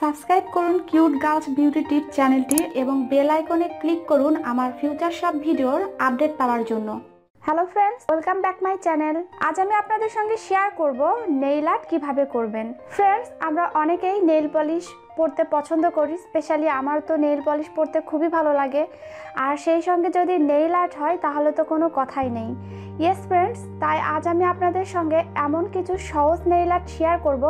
Subscribe করুন cute girls beauty টিপ চ্যানেলটি এবং বেল আইকনে ক্লিক করুন আমার ফিউচার সব ভিডিওর আপডেট পাওয়ার জন্য। Hello friends welcome back my channel আজ আমি আপনাদের সঙ্গে শেয়ার করব নেইল আর্ট কীভাবে করবেন। ফ্রেন্ডস আমরা অনেকেই নেইল পলিশ পরতে পছন্দ করি স্পেশালি আমার তো নেইল পলিশ পরতে খুবই ভালো লাগে। আর সেই সঙ্গে যদি নেইল আর্ট হয়, তাহলে তো কোনো কথাই নেই। ইয়েস ফ্রেন্ডস তাই আজ আমি আপনাদের সঙ্গে এমন কিছু সহজ নেইল আর্ট শেয়ার করব,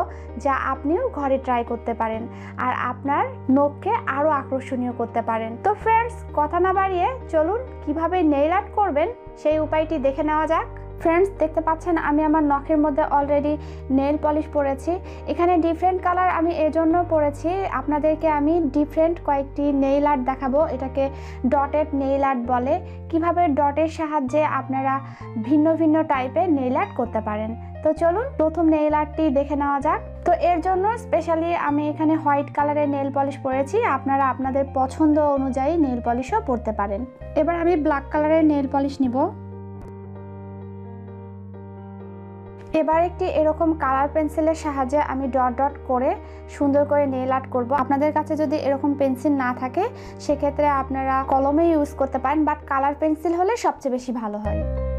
যা আপনিও ঘরে ট্রাই করতে পারেন, আর আপনার নখকে আরও আকর্ষণীয় করতে পারেন। তো ফ্রেন্ডস কথা না বাড়িয়ে চলুন, কীভাবে নেইল আর্ট করবেন, সেই উপায়টি দেখে নেওয়া যাক। ফ্রেন্ডস দেখতে পাচ্ছেন, আমি আমার নখের মধ্যে অলরেডি নেল পলিশ পরেছি। এখানে ডিফারেন্ট কালার আমি এজন্য পরেছি। আপনাদেরকে আমি ডিফারেন্ট কয়েকটি নেইল আর্ট দেখাবো। এটাকে ডটেড নেইল আর্ট বলে। কীভাবে ডটের সাহায্যে আপনারা ভিন্ন ভিন্ন টাইপের নেইল আর্ট করতে পারেন? তো চলুন, প্রথম নেইল আর্টটি দেখে নেওয়া যাক। তো এর জন্য স্পেশালি আমি এখানে হোয়াইট কালারের নেল পলিশ পরেছি। আপনারা আপনাদের পছন্দ অনুযায়ী নেল পলিশও পরতে পারেন। এবার আমি ব্ল্যাক কালারের নেল পলিশ নিব। এবার একটি এরকম কালার পেন্সিলের সাহায্যে আমি ডট ডট করে সুন্দর করে নেল আর্ট করব। আপনাদের কাছে যদি এরকম পেন্সিল না থাকে, সেক্ষেত্রে আপনারা কলমে ইউজ করতে পারেন বাট কালার পেন্সিল হলে সবচেয়ে বেশি ভালো হয়।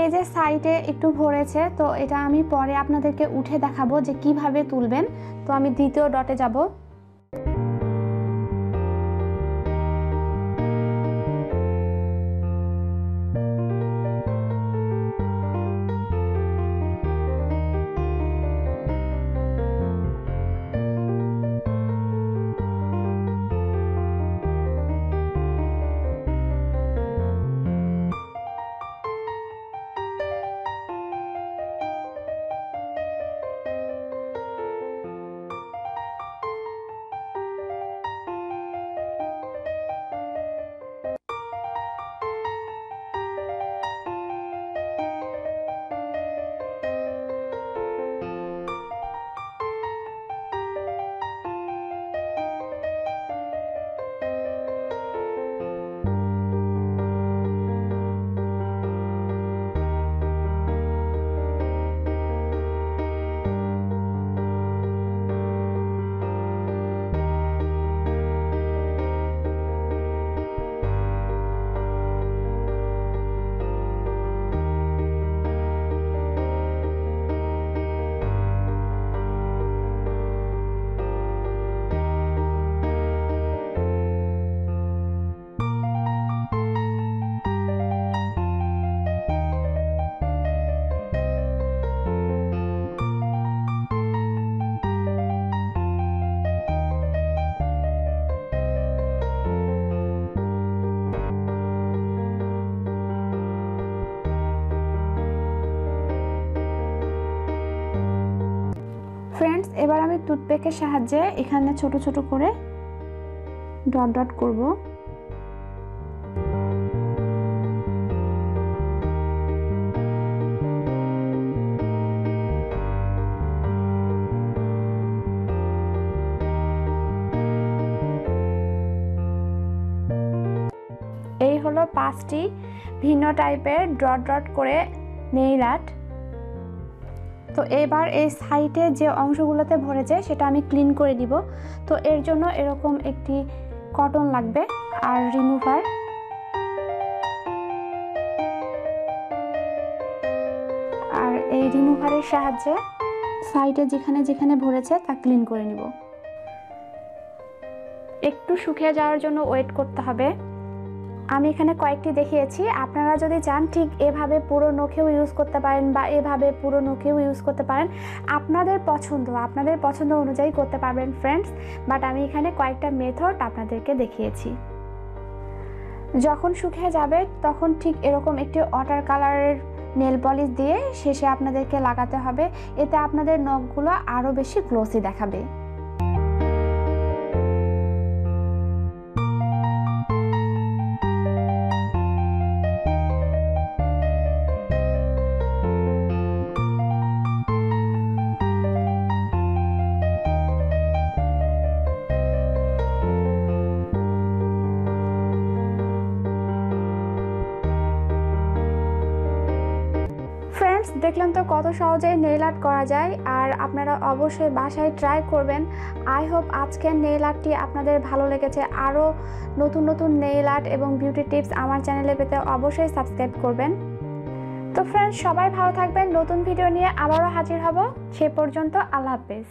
এই যে সাইডে একটু ভরেছে, তো এটা আমি পরে আপনাদেরকে উঠে দেখাবো যে কীভাবে তুলবেন। তো আমি দ্বিতীয় ডটে যাব। ফ্রেন্ডস এবার আমি টুথপেকের সাহায্যে এখানে ছোট ছোট করে ডট ডট করব। এই হলো পাঁচটি ভিন্ন টাইপের ডট ডট করে নেইল আর্ট। তো এবার এই সাইডে যে অংশগুলোতে ভরেছে সেটা আমি ক্লিন করে দিব। তো এর জন্য এরকম একটি কটন লাগবে আর রিমুভার আর এই রিমুভারের সাহায্যে সাইডে যেখানে যেখানে ভরেছে, তা ক্লিন করে নিব। একটু শুকিয়ে যাওয়ার জন্য ওয়েট করতে হবে। আমি এখানে কয়েকটি দেখিয়েছি। আপনারা যদি চান, ঠিক এভাবে পুরো নখেও ইউজ করতে পারেন বা এভাবে পুরো নখেও ইউজ করতে পারেন, আপনাদের পছন্দ আপনাদের পছন্দ অনুযায়ী করতে পারবেন ফ্রেন্ডস বাট আমি এখানে কয়েকটা মেথড আপনাদেরকে দেখিয়েছি। যখন শুকিয়ে যাবে, তখন ঠিক এরকম একটি ওয়াটার কালারের নেল পলিশ দিয়ে শেষে আপনাদেরকে লাগাতে হবে। এতে আপনাদের নখগুলো আরও বেশি গ্লোসি দেখাবে। ফ্রেন্ডস দেখলেন তো কত সহজেই নেইল আর্ট করা যায় আর আপনারা অবশ্যই বাসায় ট্রাই করবেন। আই হোপ আজকের নেইল আর্টটি আপনাদের ভালো লেগেছে। আরও নতুন নতুন নেইল আর্ট এবং বিউটি টিপস আমার চ্যানেলে পেতে অবশ্যই সাবস্ক্রাইব করবেন। তো ফ্রেন্ডস সবাই ভালো থাকবেন। নতুন ভিডিও নিয়ে আবারও হাজির হব। সে পর্যন্ত আল্লাহ হাফেজ।